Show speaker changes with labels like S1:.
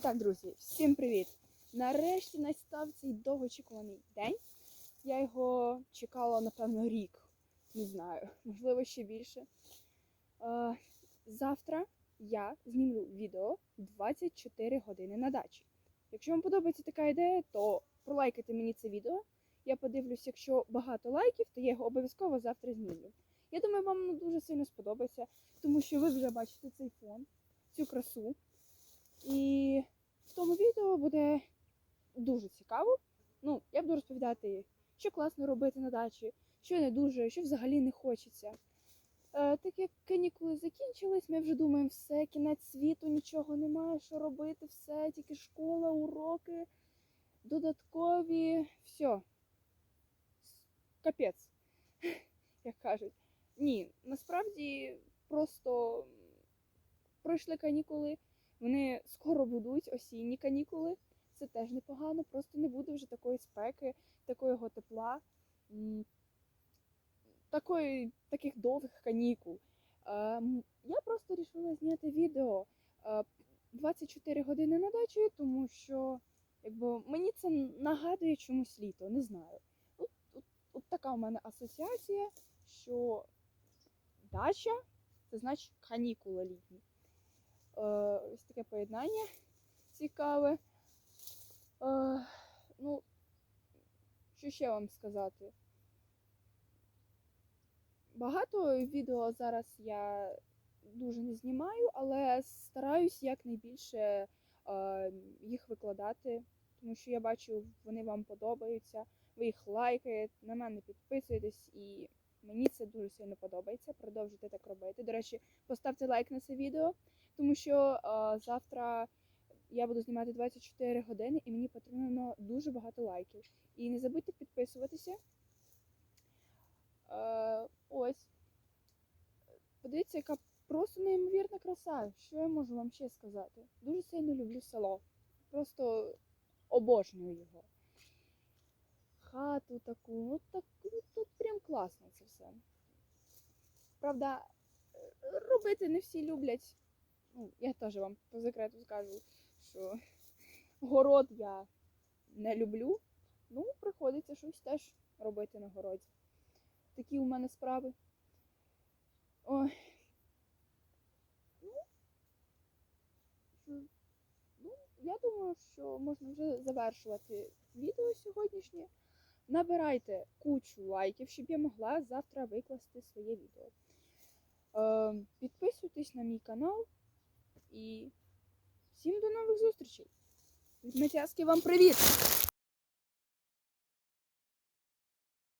S1: так, друзі, всім привіт! Нарешті настав цей довгоочікуваний день. Я його чекала, напевно, рік. Не знаю, можливо, ще більше. Е, завтра я знімлю відео 24 години на дачі. Якщо вам подобається така ідея, то пролайкайте мені це відео. Я подивлюсь, якщо багато лайків, то я його обов'язково завтра знімлю. Я думаю, вам воно дуже сильно сподобається, тому що ви вже бачите цей фон, цю красу. І в тому відео буде дуже цікаво. Ну, я буду розповідати, що класно робити на дачі, що не дуже, що взагалі не хочеться. Е, так як канікули закінчились, ми вже думаємо, все, кінець світу, нічого немає, що робити, все, тільки школа, уроки, додаткові, все. Капець, як кажуть. Ні, насправді просто пройшли канікули. Вони скоро будуть осінні канікули. Це теж непогано, просто не буде вже такої спеки, такого тепла, такої, таких довгих канікул. Е, Я просто вирішила зняти відео е, 24 години на дачі, тому що якби, мені це нагадує чомусь літо, не знаю. От, от, от така у мене асоціація, що дача це значить канікули літні. Е, ось таке поєднання цікаве. Е, ну, що ще вам сказати? Багато відео зараз я дуже не знімаю, але стараюсь якнайбільше е, їх викладати, тому що я бачу, вони вам подобаються, ви їх лайкаєте, на мене підписуєтесь, і мені це дуже сильно подобається. Продовжуйте так робити. До речі, поставте лайк на це відео тому що е, завтра я буду знімати 24 години і мені потрібно дуже багато лайків. І не забудьте підписуватися. Е, ось. Подивіться, яка просто неймовірна краса. Що я можу вам ще сказати? Дуже сильно люблю село. Просто обожнюю його. Хату таку, от так, ну, тут прям класно це все. Правда, робити не всі люблять ну, я теж вам по секрету скажу, що город я не люблю. Ну, приходиться щось теж робити на городі. Такі у мене справи. Ой. Ну, ну, я думаю, що можна вже завершувати відео сьогоднішнє. Набирайте кучу лайків, щоб я могла завтра викласти своє відео. Е, підписуйтесь на мій канал. І всім до нових зустрічей. Від Матяски вам привіт!